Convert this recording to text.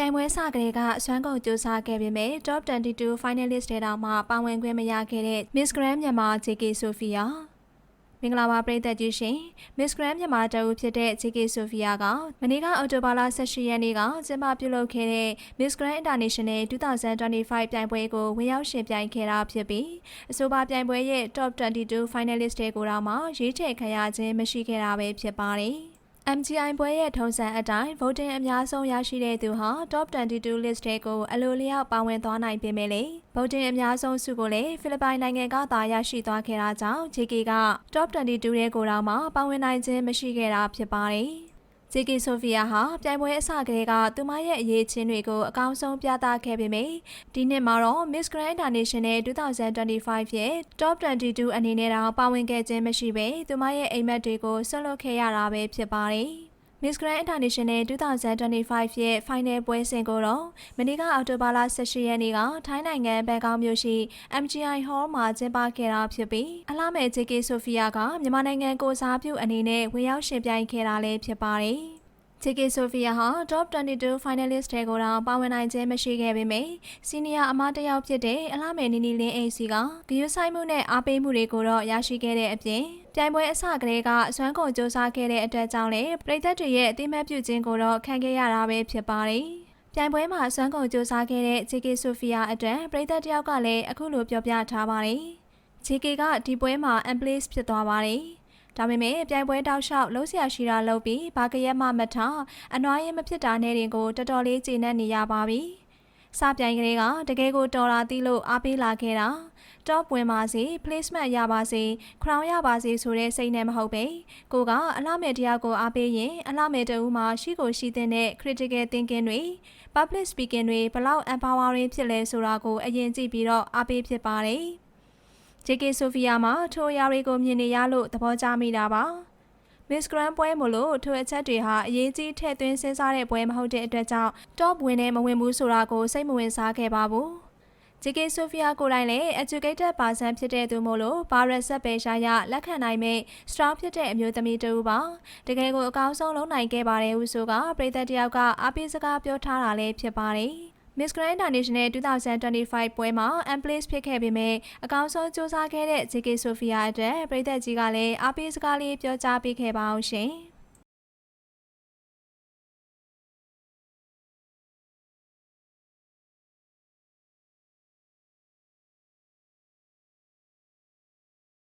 ပြိုင်ပွဲစကလေးကအစွမ်းကုန်ကြိုးစားခဲ့ပေမဲ့ Top 22 Finalist ထဲတောင်မှပါဝင်ခွင့်မရခဲ့တဲ့ Miss Grand မြန်မာ JK Sophia မင်္ဂလာပါပရိသတ်ကြီးရှင် Miss Grand မြန်မာတအုပ်ဖြစ်တဲ့ JK Sophia ကမနေ့ကအော်တိုဘာလ18ရက်နေ့ကကျင်းပပြုလုပ်ခဲ့တဲ့ Miss Grand International 2025ပြိုင်ပွဲကိုဝင်ရောက်ရှင်ပြိုင်ခဲ့တာဖြစ်ပြီးအဆိုပါပြိုင်ပွဲရဲ့ Top 22 Finalist တွေကိုတော့မှရွေးချယ်ခံရခြင်းမရှိခဲ့တာပဲဖြစ်ပါတယ် MGI ပွဲရဲ့ထုံးစံအတိုင်း voting အများဆုံးရရှိတဲ့သူဟာ top 22 list ထဲကိုအလိုလျောက်ပါဝင်သွားနိုင်ပေမဲ့လေ voting အများဆုံးစုကိုလည်းဖိလစ်ပိုင်နိုင်ငံကသာရရှိသွားခဲ့တာကြောင့် JK က top 22ထဲကိုတော့မှပါဝင်နိုင်ခြင်းမရှိခဲ့တာဖြစ်ပါတယ်။ JK Sophia ဟာပြိုင်ပွဲအစကတည်းကသူမရဲ့အရေးချင်းတွေကိုအကောင်းဆုံးပြသခဲ့ပေမယ့်ဒီနှစ်မှာတော့ Miss Grand International 2025ရဲ့ Top 22အနေနဲ့တော့ပါဝင်ခဲ့ခြင်းမရှိဘဲသူမရဲ့အိမ်မက်တွေကိုဆွတ်လွတ်ခဲ့ရတာပဲဖြစ်ပါတယ်။ Miss Grand International 2025ရဲ့ Final ပွဲစဉ်ကိုတော့မနေ့ကအောက်တိုဘာလ18ရက်နေ့ကထိုင်းနိုင်ငံဘန်ကောက်မြို့ရှိ MGI Hall မှာကျင်းပခဲ့တာဖြစ်ပြီးအလားမဲ့ JK Sophia ကမြန်မာနိုင်ငံကိုစားပြုအနေနဲ့ဝင်ရောက်ရှင်ပြိုင်ခဲ့တာလည်းဖြစ်ပါတယ်။ JK Sophia ဟာ Top 22 Finalist တွေကိုတော့ပါဝင်နိုင်ခြင်းမရှိခဲ့ပေမယ့် Senior အမတစ်ယောက်ဖြစ်တဲ့အလှမယ်နီနီလင်းအိမ်စီကဂရုစိုက်မှုနဲ့အားပေးမှုတွေကိုတော့ရရှိခဲ့တဲ့အပြင်ပြိုင်ပွဲအစကတည်းကအစွမ်းကုန်စူးစမ်းခဲ့တဲ့အတွက်ကြောင့်လည်းပရိသတ်တွေရဲ့အသိမှတ်ပြုခြင်းကိုတော့ခံခဲ့ရတာပဲဖြစ်ပါတယ်။ပြိုင်ပွဲမှာစွမ်းကုန်စူးစမ်းခဲ့တဲ့ JK Sophia အတွက်ပရိသတ်တယောက်ကလည်းအခုလိုပြောပြထားပါတယ်။ JK ကဒီပွဲမှာ unplaced ဖြစ်သွားပါတယ်။ ဒါပေမဲ့ပြိုင်ပွဲတောက်လျှောက်လုံးဆရာရှိတာလုပ်ပြီးဘာကရက်မှမထအနွားရင်မဖြစ်တာနဲ့တင်ကိုတော်တော်လေးကျေနပ်နေရပါပြီ။စပြိုင်ကလေးကတကယ်ကိုတော်တာသိလို့အားပေးလာခဲ့တာ။ top ဝင်ပါစေ placement ရပါစေ crown ရပါစေဆိုတဲ့စိတ်နဲ့မဟုတ်ပဲကိုကအလားမယ်တရားကိုအားပေးရင်အလားမယ်တဦးမှာရှိကိုရှိတဲ့ critical thinking တွေ public speaking တွေဘလောက် empowering ဖြစ်လဲဆိုတာကိုအရင်ကြည့်ပြီးတော့အားပေးဖြစ်ပါတယ် JK Sophia မှာထိုအရာတွေကိုမြင်နေရလို့သဘောကျမိတာပါ Miss Grand ပွဲမို့လို့ထိုအချက်တွေဟာအရေးကြီးထည့်သွင်းစဉ်းစားတဲ့ပွဲမဟုတ်တဲ့အတွက်ကြောင့် top ဝင်နဲ့မဝင်ဘူးဆိုတာကိုစိတ်မဝင်စားခဲ့ပါဘူး JK Sophia ကိုယ်တိုင်လည်း educated person ဖြစ်တဲ့သူမို့လို့ဘာရက်ဆက်ပဲရှာရလက်ခံနိုင်မဲ့ strong ဖြစ်တဲ့အမျိုးသမီးတူပါတကယ်ကိုအကောင်းဆုံးလုပ်နိုင်ခဲ့ပါတယ်ဟုဆိုကပြည်သက်တယောက်ကအားပေးစကားပြောထားတာလည်းဖြစ်ပါတယ် Miss Grand International 2025ပွဲမှာ Unplace ဖြစ်ခဲ့ပေမဲ့အကောင်းဆုံးစူးစမ်းခဲ့တဲ့ JK Sophia အတွက်ပြည်သက်ကြီးကလည်းအားပေးစကားလေးပြောကြားပေးခဲ့ပါအောင်ရှင်။